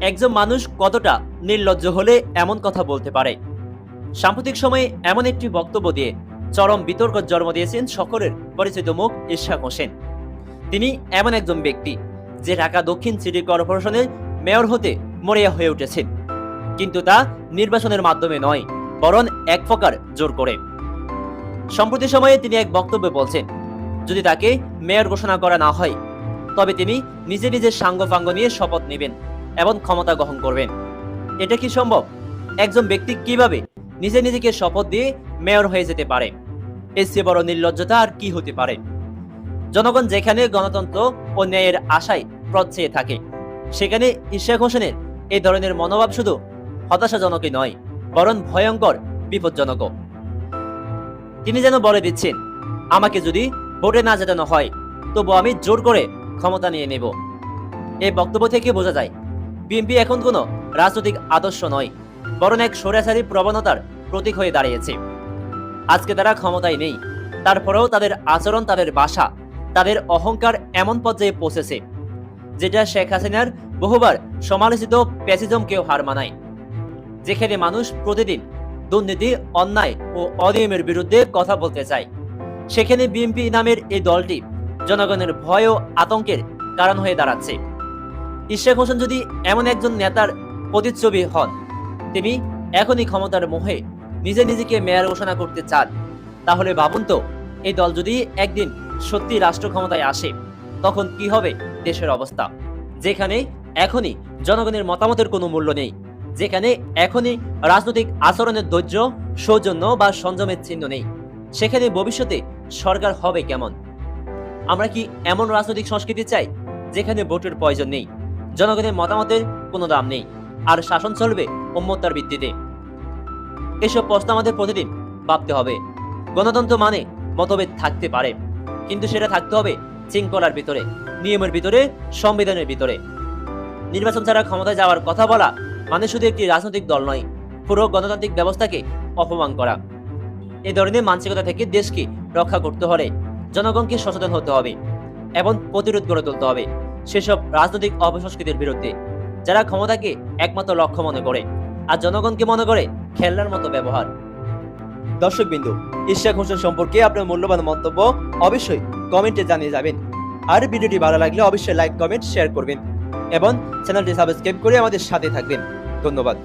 একজন মানুষ কতটা নির্লজ্জ হলে এমন কথা বলতে পারে? সাম্প্রতিক সময়ে এমন একটি বক্তব্য দিয়ে চরম বিতর্ক জন্ম দিয়েছেন সকলের পরিচিত মুখ ইশাক হোসেন। তিনি এমন একজন ব্যক্তি যে ঢাকা দক্ষিণ সিটি কর্পোরেশনের মেয়র হতে মরিয়া হয়ে উঠেছেন। কিন্তু তা নির্বাচনের মাধ্যমে নয়, বরং এক প্রকার জোর করে। সম্প্রতি সময়ে তিনি এক বক্তব্যে বলছেন, যদি তাকে মেয়র ঘোষণা করা না হয়, তবে তিনি নিজে নিজের সাঙ্গপাঙ্গ নিয়ে শপথ নেবেন। এবং ক্ষমতা গ্রহণ করবেন। এটা কি সম্ভব? একজন ব্যক্তি কীভাবে নিজে নিজেকে শপথ দিয়ে মেয়র হয়ে যেতে পারে? এর চেয়ে বড় নির্লজ্জতা আর কি হতে পারে? জনগণ যেখানে গণতন্ত্র ও ন্যায়ের আশায় প্রদ চেয়ে থাকে, সেখানে ইশাক হোসেনের এই ধরনের মনোভাব শুধু হতাশাজনকই নয়, বরং ভয়ঙ্কর, বিপজ্জনকও। তিনি যেন বলে দিচ্ছেন, আমাকে যদি ভোটে না জেতানো হয়, তবু আমি জোর করে ক্ষমতা নিয়ে নেব। এই বক্তব্য থেকে বোঝা যায় বিএনপি এখন কোনো রাজনৈতিক আদর্শ নয়, বরং এক সরাসরি প্রবণতার প্রতীক হয়ে দাঁড়িয়েছে। আজকে তারা ক্ষমতায় নেই, তারপরেও তাদের আচরণ, তাদের বাসা, তাদের অহংকার এমন পর্যায়ে পৌঁছেছে, যেটা শেখ হাসিনার বহুবার সমালোচিত প্যাসিজমকেও হার মানায়। যেখানে মানুষ প্রতিদিন দুর্নীতি, অন্যায় ও অনিয়মের বিরুদ্ধে কথা বলতে চায়। সেখানে বিএনপি নামের এই দলটি জনগণের ভয় ও আতঙ্কের কারণ হয়ে দাঁড়াচ্ছে। ইশাক হোসেন যদি এমন একজন নেতার প্রতিচ্ছবি হন, তিনি এখনই ক্ষমতার মোহে নিজে নিজেকে মেয়র ঘোষণা করতে চান। তাহলে ভাবুন তো, এই দল যদি একদিন সত্যি রাষ্ট্র ক্ষমতায় আসে, তখন কি হবে দেশের অবস্থা? যেখানে এখনই জনগণের মতামতের কোনো মূল্য নেই, যেখানে এখনই রাজনৈতিক আচরণের ধৈর্য, সৌজন্য বা সংযমের চিহ্ন নেই, সেখানে ভবিষ্যতে সরকার হবে কেমন? আমরা কি এমন রাজনৈতিক সংস্কৃতি চাই, যেখানে ভোটের প্রয়োজন নেই? জনগণের মতামতের কোনো দাম নেই। আর শাসন চলবে উম্মতার ভিত্তিতে। এসব প্রশ্ন আমাদের প্রতিদিন ভাবতে হবে। গণতন্ত্র মানে মতভেদ থাকতে পারে, কিন্তু সেটা থাকতে হবে শৃঙ্খলার ভিতরে, নিয়মের ভিতরে, সংবিধানের ভিতরে। নির্বাচন ছাড়া ক্ষমতায় যাওয়ার কথা বলা মানে শুধু একটি রাজনৈতিক দল নয়, পুরো গণতান্ত্রিক ব্যবস্থাকে অপমান করা। এ ধরনের মানসিকতা থেকে দেশকে রক্ষা করতে হলে জনগণকে সচেতন হতে হবে এবং প্রতিরোধ গড়ে তুলতে হবে। সেসব রাজনৈতিক অপসংস্কৃতির বিরুদ্ধে, যারা ক্ষমতাকে একমাত্র লক্ষ্য মনে করে আর জনগণকে মনে করে খেলনার মতো ব্যবহার। দর্শক বিন্দু, ইশাক হোসেন সম্পর্কে আপনার মূল্যবান মন্তব্য অবশ্যই কমেন্টে জানিয়ে যাবেন। আর ভিডিওটি ভালো লাগলে অবশ্যই লাইক, কমেন্ট, শেয়ার করবেন। এবং চ্যানেলটি সাবস্ক্রাইব করে আমাদের সাথে থাকবেন। ধন্যবাদ।